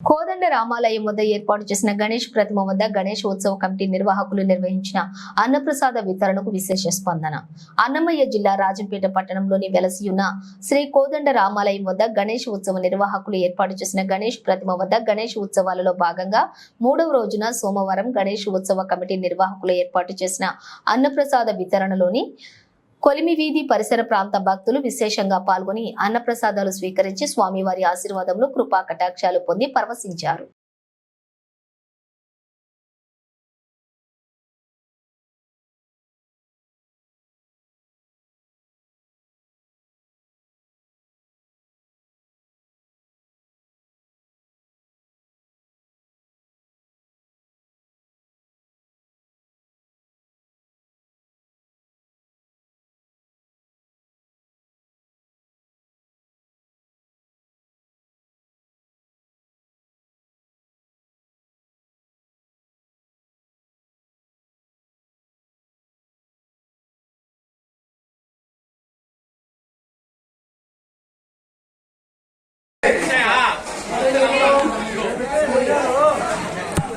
కోదండ రామాలయం వద్ద ఏర్పాటు చేసిన గణేష్ ప్రతిమ వద్ద గణేష్ ఉత్సవ కమిటీ నిర్వాహకులు నిర్వహించిన అన్నప్రసాద వితరణకు విశేష స్పందన. అన్నమయ్య జిల్లా రాజంపేట పట్టణంలోని వెలసి ఉన్న శ్రీ కోదండ రామాలయం వద్ద గణేష్ ఉత్సవ నిర్వాహకులు ఏర్పాటు చేసిన గణేష్ ప్రతిమ వద్ద గణేష్ ఉత్సవాలలో భాగంగా మూడవ రోజున సోమవారం గణేష్ ఉత్సవ కమిటీ నిర్వాహకులు ఏర్పాటు చేసిన అన్నప్రసాద వితరణలోని కొలిమి వీధి పరిసర ప్రాంత భక్తులు విశేషంగా పాల్గొని అన్నప్రసాదాలు స్వీకరించి స్వామివారి ఆశీర్వాదంలో కృపా కటాక్షాలు పొంది పరవశించారు.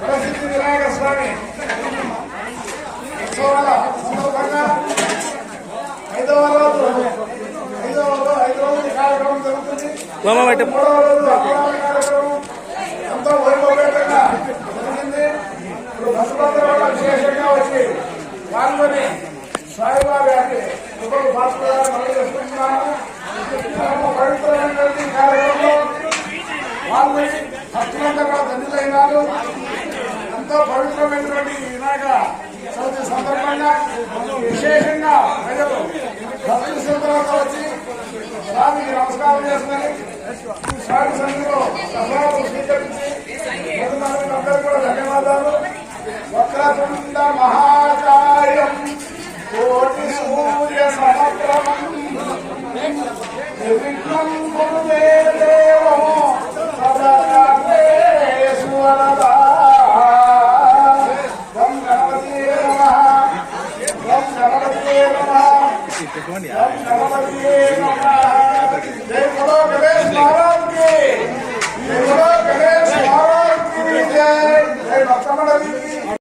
వరసిద్ధి వినాయక స్వామి ఉత్సవాల సన్నిధైనాలు అంత పవిత్రమైనటువంటి వినాయక చవితి సందర్భంగా విశేషంగా ప్రజలు భక్తి శుభ్రంగా వచ్చి స్వామికి నమస్కారం చేస్తుందని స్వామి సంఘంలో సభలు స్వీకరించి అందరూ కూడా ధన్యవాదాలు. వక్రతుండ మహాకాయం కోటి సూర్య సమక్రమం నిర్విఘ్నం పెట్టుకోండి.